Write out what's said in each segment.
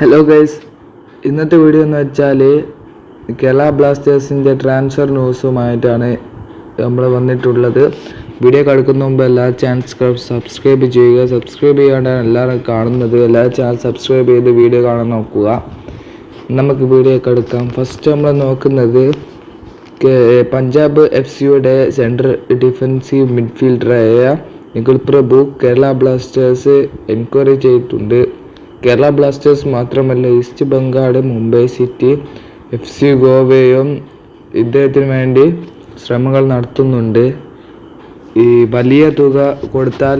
Hello guys ഇന്നത്തെ video എന്ന് വെച്ചാൽ കേരള ബ്ലാസ്റ്റേഴ്സിന്റെ ട്രാൻസ്ഫർ ന്യൂസുമായിട്ടാണ് നമ്മൾ വന്നിട്ടുള്ളത്. വീഡിയോ കടക്കുന്ന മുമ്പ് എല്ലാ ചാനൽ സബ്സ്ക്രൈബ് ചെയ്യുക. സബ്സ്ക്രൈബ് ചെയ്യാണ്ടാണ് എല്ലാവരും കാണുന്നത്. എല്ലാ ചാനൽ സബ്സ്ക്രൈബ് ചെയ്ത് വീഡിയോ കാണാൻ നോക്കുക. നമുക്ക് വീഡിയോ കടക്കാം ഫസ്റ്റ് നമ്മൾ നോക്കുന്നത് പഞ്ചാബ് എഫ് സിയുടെ സെൻട്രൽ ഡിഫൻസീവ് മിഡ്ഫീൽഡറായ നിഖിൽ പ്രഭു കേരള ബ്ലാസ്റ്റേഴ്സ് എൻക്വയറി ചെയ്തിട്ടുണ്ട്. കേരള ബ്ലാസ്റ്റേഴ്സ് മാത്രമല്ല East Bengal Mumbai City F C ഗോവയും ഇദ്ദേഹത്തിന് വേണ്ടി ശ്രമങ്ങൾ നടത്തുന്നുണ്ട്. ഈ വലിയ തുക കൊടുത്താൽ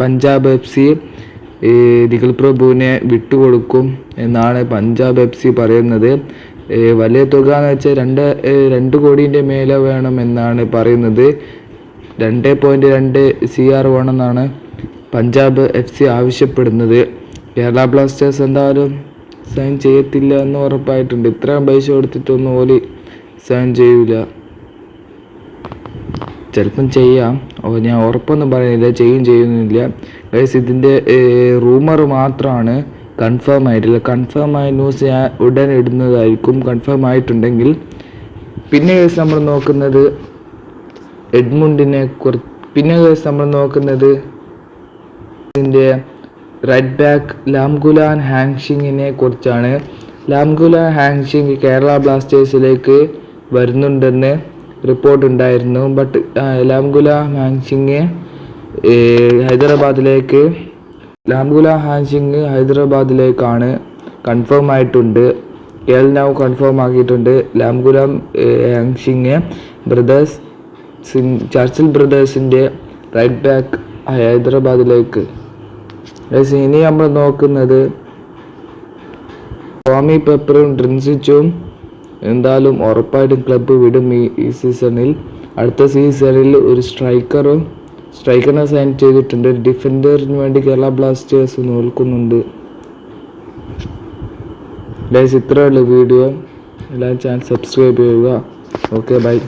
പഞ്ചാബ് എഫ് സി ഈ നിഖിൽ പ്രഭുവിനെ വിട്ടുകൊടുക്കും എന്നാണ് പഞ്ചാബ് എഫ് സി പറയുന്നത്. വലിയ തുക എന്ന് വെച്ചാൽ രണ്ട് രണ്ട് കോടിന്റെ മേലെ വേണം എന്നാണ് പറയുന്നത്. രണ്ട് പോയിന്റ് രണ്ട് സി ആർ വേണമെന്നാണ് പഞ്ചാബ് എഫ് സി ആവശ്യപ്പെടുന്നത്. കേരള ബ്ലാസ്റ്റേഴ്സ് എന്തായാലും സൈൻ ചെയ്യത്തില്ല എന്ന് ഉറപ്പായിട്ടുണ്ട്. ഇത്രയും പൈസ കൊടുത്തിട്ടൊന്നും ഓൽ സൈൻ ചെയ്യൂല. ചിലപ്പം ചെയ്യാം. ഓ ഞാൻ ഉറപ്പൊന്നും പറയുന്നില്ല ചെയ്യും ചെയ്യുന്നില്ല. ഗൈസ് ഇതിന്റെ റൂമർ മാത്രമാണ് കൺഫേം ആയിട്ടില്ല. കൺഫേം ആയ ന്യൂസ് ഞാൻ ഉടൻ ഇടുന്നതായിരിക്കും. കൺഫേം ആയിട്ടുണ്ടെങ്കിൽ പിന്നെ ഗൈസ് നമ്മൾ നോക്കുന്നത് എഡ്മുണ്ടിനെ കുറിച്ച് പിന്നെ ഗൈസ് നമ്മൾ നോക്കുന്നത് ഇതിന്റെ റൈറ്റ് ബാക്ക് ലാംഗുലാൻ ഹാങ്ഷിങ്ങിനെ കുറിച്ചാണ്. ലാംഗുലാൻ ഹാങ്ഷിങ് കേരള ബ്ലാസ്റ്റേഴ്സിലേക്ക് വരുന്നുണ്ടെന്ന് റിപ്പോർട്ട് ഉണ്ടായിരുന്നു. ബട്ട് ലാംഗുല ഹാങ്ഷിങ് ഹൈദരാബാദിലേക്ക് ലാംഗുല ഹാങ്ഷിങ് ഹൈദരാബാദിലേക്കാണ് കൺഫേം ആയിട്ടുണ്ട്. എൽ നൗ കൺഫേം ആക്കിയിട്ടുണ്ട്. ലാംഗുല ഹാങ്ഷിങ് ബ്രദേഴ്സ് ചർച്ചിൽ ബ്രദേഴ്സിന്റെ റൈറ്റ് ബാക്ക് ഹൈദരാബാദിലേക്ക്. ഗൈസ് ഇനി നമ്മൾ നോക്കുന്നത് ടോമി പെപ്പറും ഡ്രിൻസിച്ചും എന്തായാലും ഉറപ്പായിട്ടും ക്ലബ്ബ് വിടും ഈ ഈ സീസണിൽ അടുത്ത സീസണിൽ ഒരു സ്ട്രൈക്കറും സ്ട്രൈക്കറിനെ സൈൻ ചെയ്തിട്ടുണ്ട്. ഡിഫൻഡറിന് വേണ്ടി കേരള ബ്ലാസ്റ്റേഴ്സ് നോക്കുന്നുണ്ട് ഗൈസ് ഇത്രയുള്ള വീഡിയോ എല്ലാ ചാനൽ സബ്സ്ക്രൈബ് ചെയ്യുക. Okay bye